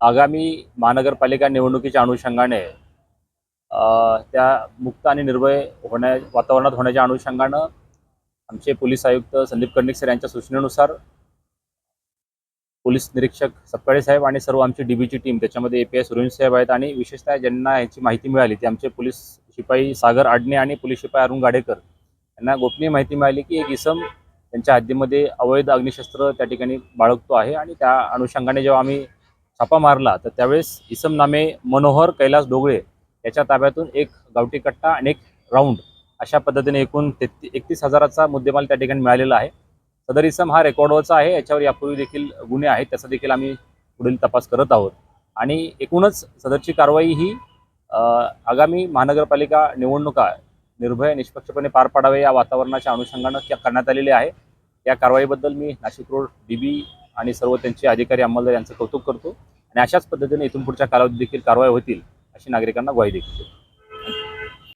आगामी महानगरपालिका निवडणुकीच्या अनुषंगाने त्या मुक्त आणि निर्भय होण्या वातावरणात होण्याच्या अनुषंगानं आमचे पोलीस आयुक्त संदीप कर्णिक सर यांच्या सूचनेनुसार पोलीस निरीक्षक सपकाळे साहेब आणि सर्व आमची डीबीची टीम त्याच्यामध्ये ए पी एस साहेब आहेत आणि विशेषतः ज्यांना याची माहिती मिळाली ती आमचे पोलीस शिपाई सागर आडणे आणि पोलीस शिपाई अरुण गाडेकर यांना गोपनीय माहिती मिळाली की एक इसम त्यांच्या हद्दीमध्ये अवैध अग्निशस्त्र त्या ठिकाणी बाळगतो आहे आणि त्या अनुषंगाने जेव्हा आम्ही छापा मारला तर त्यावेळेस इसम नामे मनोहर कैलास डोगळे याच्या ताब्यातून एक गावठी कट्टा आणि एक राऊंड अशा पद्धतीने एकूण तेहती एकतीस हजाराचा मुद्देमाल त्या ठिकाणी मिळालेला आहे. सदर इसम हा रेकॉर्डवरचा आहे याच्यावर यापूर्वी देखील गुन्हे आहेत त्याचा देखील आम्ही पुढील तपास करत आहोत. आणि एकूणच सदरची कारवाई ही आगामी महानगरपालिका निवडणुका निर्भय निष्पक्षपणे पार पाडावे या वातावरणाच्या अनुषंगानं करण्यात आलेली आहे. या कारवाईबद्दल मी नाशिक रोड डीबी आणि सर्व त्यांचे अधिकारी अंमलदार यांचं कौतुक करतो. आणि अशाच पद्धतीने इथून पुढच्या कालावधीत देखील कारवाई होतील अशी नागरिकांना ग्वाही देखील